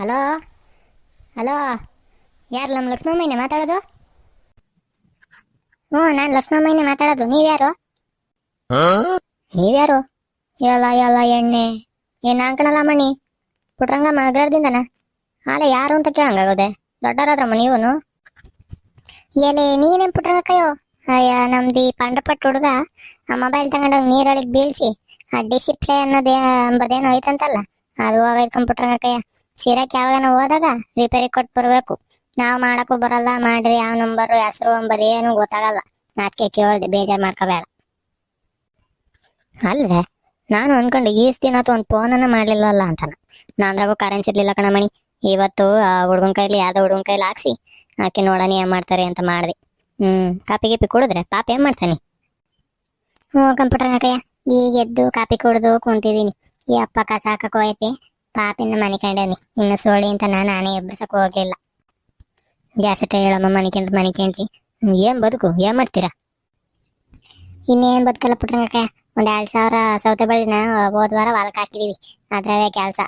Hello? Hello? ಯಾರು ನಮ್ಮ ಲಕ್ಷ್ಮಮ್ಮಯ್ಯನೇ ಮಾತಾಡೋದು? ಹ್ಞೂ, ನಾನು ಲಕ್ಷ್ಮಮ್ಮಯ್ಯನೇ ಮಾತಾಡೋದು. ನೀವ್ಯಾರು? ನೀವ್ಯಾರು? ಎಲ್ಲ ಎಲ್ಲ ಎಣ್ಣೆ. ಏನು ಅಂಕಣಲ್ಲ ಮಣಿ ಪುಟ್ರಂಗಮ್ಮ ಅಗ್ರದಿಂದನ ಆಲೆ ಯಾರು ಅಂತ ಕೇಳಂಗಾಗೋದೆ. ದೊಡ್ಡವರಾದ್ರಮ್ಮ ನೀವನು? ಎಲೆ ಪುಟ್ರಂಗ ಪುಟ್ರಂಗಕ್ಕಯ್ಯೋ ಅಯ್ಯ ನಮ್ಮದಿ ಪಂಡ್ರಪಟ್ಟು ಹುಡುಗ ಆ ಮೊಬೈಲ್ ತಗೊಂಡೋಗಿ ನೀರೊಳಗೆ ಬೀಳಿಸಿ, ಆ ಡಿಸಿಪ್ಲೇ ಅನ್ನೋದೇ, ಅಂಬದೇನೋ ಐತಂತಲ್ಲ? ಅದು ಹೋಗೈತ್ ಕಂಪ್ಯೂಟರ್ಗಕ್ಕಯ್ಯ ಸಿರಕ್ ಯಾವಾಗ ಹೋದಾಗ ರಿಪೇರಿ ಕೊಟ್ಟು ಬರ್ಬೇಕು. ನಾವು ಮಾಡಕ್ಕೂ ಬರಲ್ಲ, ಮಾಡ್ರಿ ಯಾವ ನಂಬರ್ ಹೆಸರು ಏನು ಗೊತ್ತಾಗಲ್ಲ. ಅದಕ್ಕೆ ಕೇಳ್ದೆ, ಬೇಜಾರ್ ಮಾಡ್ಕೋಬೇಡ. ಅಲ್ವೇ? ನಾನು ಅನ್ಕೊಂಡೆ, ಈ ದಿನ ಒಂದು ಫೋನನ್ನ ಮಾಡ್ಲಿಲ್ವಲ್ಲ ಅಂತ ನಾನ್ರಾಗೂ ಕರೆನ್ಸಿ ಇರ್ಲಿಲ್ಲ ಕಣಮಣಿ. ಇವತ್ತು ಆ ಹುಡ್ಗನ್ ಕೈಲಿ, ಯಾವ್ದೋ ಹುಡ್ಗನ್ ಕೈಲಿ ಹಾಕ್ಸಿ, ಆಕೆ ನೋಡೋಣ ಏನ್ ಮಾಡ್ತಾರೆ ಅಂತ ಮಾಡಿದೆ. ಹ್ಮ್, ಕಾಪಿ ಗಿಪಿ ಕುಡಿದ್ರೆ, ಪಾಪ ಏನ್ ಮಾಡ್ತಾನೆ? ಹ್ಞೂ ಕಂಪ್ಯೂಟರ್ ಹಾಕಯ್ಯ. ಈಗ ಎದ್ದು ಕಾಪಿ ಕುಡಿದು ಕುಂತಿದ್ದೀನಿ ಈ ಅಪ್ಪ ಕಸ ಹಾಕಕ್ಕೆ ಹೋಯ್ತಿ ಪಾಪಿನ ಮನಿಕಂಡೇನಿ ಇನ್ನು ಸೋಳಿ ಅಂತ ನಾನು ನಾನೇ ಎಬ್ಬಿಸಕ್ ಹೋಗ್ಲಿಲ್ಲ. ಗ್ಯಾಸ್ ಇಟ್ಟ ಹೇಳಮ್ಮ ಮನೆ ಕಂಡ್ರಿ ಮನೆ ಕಂಡ್ರಿ. ಹ್ಮ್, ಏನ್ ಬದುಕು? ಏನ್ ಮಾಡ್ತೀರಾ? ಇನ್ನೇನ್ ಬದುಕಲ್ಲ ಪುಟ್ರಂಗಕ್ಕ ಒಂದ್ ಎರಡ್ ಸಾವಿರ ಸೌತೆ ಬಳ್ಳಿನ ಹೋದ್ ವಾರ ಹೊಲಕ್ ಹಾಕಿದೀವಿ. ಅದ್ರವೇ ಕೆಲಸ.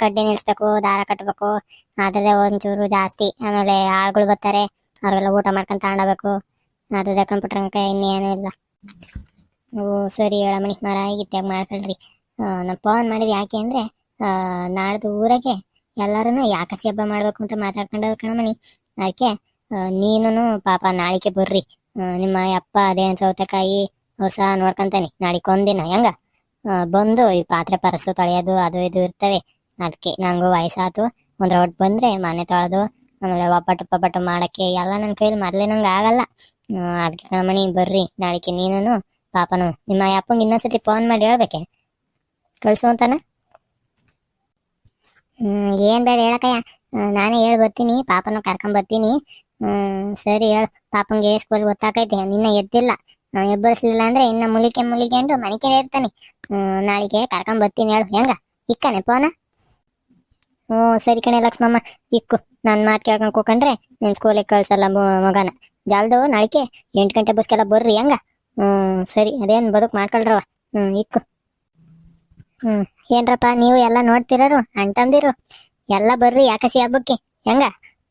ಕಡ್ಡಿ ನಿಲ್ಸ್ಬೇಕು ದಾರ ಕಟ್ಬೇಕು. ಅದ್ರದೇ ಒಂಚೂರು ಜಾಸ್ತಿ. ಆಮೇಲೆ ಆಳ್ಗಳು ಬರ್ತಾರೆ. ಅವ್ರಿಗೆಲ್ಲ ಊಟ ಮಾಡ್ಕೊಂಡ್ ತಗೊಂಡೋಗ್ಬೇಕು. ಅದ್ರದೇ ಪುಟ್ರಂಗಕ್ಕ ಇನ್ನೇನು ಇಲ್ಲ. ಓ ಸರಿ ಹೇಳಮಣಿ ಮರ ಆಗಿತ್ತಾಗ ಮಾಡ್ಕೊಳ್ರಿ. ನಾನು ಫೋನ್ ಮಾಡಿದ್ ಯಾಕೆ ಅಂದ್ರೆ ಆ, ನಾಳ್ದು ಊರಾಗೆ ಎಲ್ಲಾರು ಯಾಕಸಿ ಹಬ್ಬ ಮಾಡ್ಬೇಕು ಅಂತ ಮಾತಾಡ್ಕೊಂಡವ್ರು ಕಣಮಣಿ. ಅದಕ್ಕೆ ನೀನು ಪಾಪ ನಾಳಿಕೆ ಬರ್ರಿ. ನಿಮ್ಮ ಅಪ್ಪ ಅದೇನ್ ಸೌತೆಕಾಯಿ ಹೊಸ ನೋಡ್ಕೊಂತಾನೆ. ನಾಳಿಗೆ ಒಂದಿನ ಹೆಂಗ ಬಂದು ಈ ಪಾತ್ರೆ ಪರಸು ತೊಳೆಯೋದು ಅದು ಇದು ಇರ್ತವೆ. ಅದಕ್ಕೆ ನಂಗೂ ವಯಸ್ಸಾತು. ಒಂದ್ರ ರೌಟ್ ಬಂದ್ರೆ ಮನೆ ತೊಳೆದು ಆಮೇಲೆ ಒಬ್ಬಟ್ಟು ಪಬ್ಬಟ್ಟು ಮಾಡಕ್ಕೆ ಎಲ್ಲ ನನ್ನ ಕೈಲಿ ಮೊದ್ಲೇ ನಂಗೆ ಆಗಲ್ಲ. ಅದಕ್ಕೆ ಕಣಮಣಿ ಬರ್ರಿ. ನಾಳಿಕೆ ನೀನು ಪಾಪನು ನಿಮ್ಮ ಅಪ್ಪಂಗೆ ಇನ್ನೊಂದ್ಸತಿ ಫೋನ್ ಮಾಡಿ ಹೇಳ್ಬೇಕೆ? ಕಳ್ಸು ಅಂತಾನ? ಹ್ಮ್, ಏನ್ ಬೇಡ ಹೇಳಕಯ್ಯ ನಾನೇ ಹೇಳ್ ಬರ್ತೀನಿ, ಪಾಪನು ಕರ್ಕೊಂಡ್ ಬರ್ತೀನಿ. ಹ್ಮ್ ಸರಿ ಹೇಳು, ಪಾಪಂಗೆ ಸ್ಕೂಲ್ ಗೊತ್ತಾಕೈತೆ, ನಿನ್ನ ಎದ್ದಿಲ್ಲ. ಎಬ್ಬರಿಸ್ಲಿಲ್ಲ ಅಂದ್ರೆ ಇನ್ನ ಮುಲಿಕೆ ಮುಲಿಕೆಂಡು ಮನಿಕೆ ಇರ್ತಾನೆ. ಹ್ಮ್ ನಾಳೆಗೆ ಕರ್ಕೊಂಡ್ ಬರ್ತೀನಿ ಹೇಳು, ಹೆಂಗ? ಇಕ್ಕನೆ ಫೋನ ಹ್ಮ್, ಸರಿ ಕಣೆ ಲಕ್ಷ್ಮಮ್ಮ, ಇಕ್ಕು. ನನ್ ಮಾತು ಕೇಳ್ಕೊಂಡ್ ಕೂಕೊಂಡ್ರೆ ನಿನ್ ಸ್ಕೂಲಿಗೆ ಕಳ್ಸಲ್ಲ ಮಗನ. ಜಾಲ್ದು, ನಾಳಿಕೆ ಎಂಟು ಗಂಟೆ ಬಸ್ಗೆಲ್ಲ ಬರ್ರಿ, ಹೆಂಗ? ಹ್ಮ್, ಸರಿ, ಅದೇನ್ ಬದುಕ್ ಮಾಡ್ಕೊಳ್ರವ ಹ್ಮ್, ಇಕ್ಕು. ಹ್ಮ್. ಏನ್ರಪ್ಪ, ನೀವು ಎಲ್ಲ ನೋಡ್ತಿರೋರು ಅಂಟಂದಿರು ಎಲ್ಲ ಬರ್ರಿ ಯಾಕಸಿ ಹಬ್ಬಕ್ಕೆ? ಹೆಂಗ?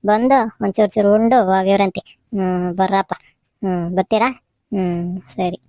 ಬಂದು ಒಂಚೂರು ಚೂರು ಉಂಡು ಹೋಗಿವ್ರಂತೆ ಹ್ಮ್, ಬರ್ರಪ್ಪ. ಹ್ಮ್, ಬರ್ತೀರಾ? ಹ್ಮ್, ಸರಿ.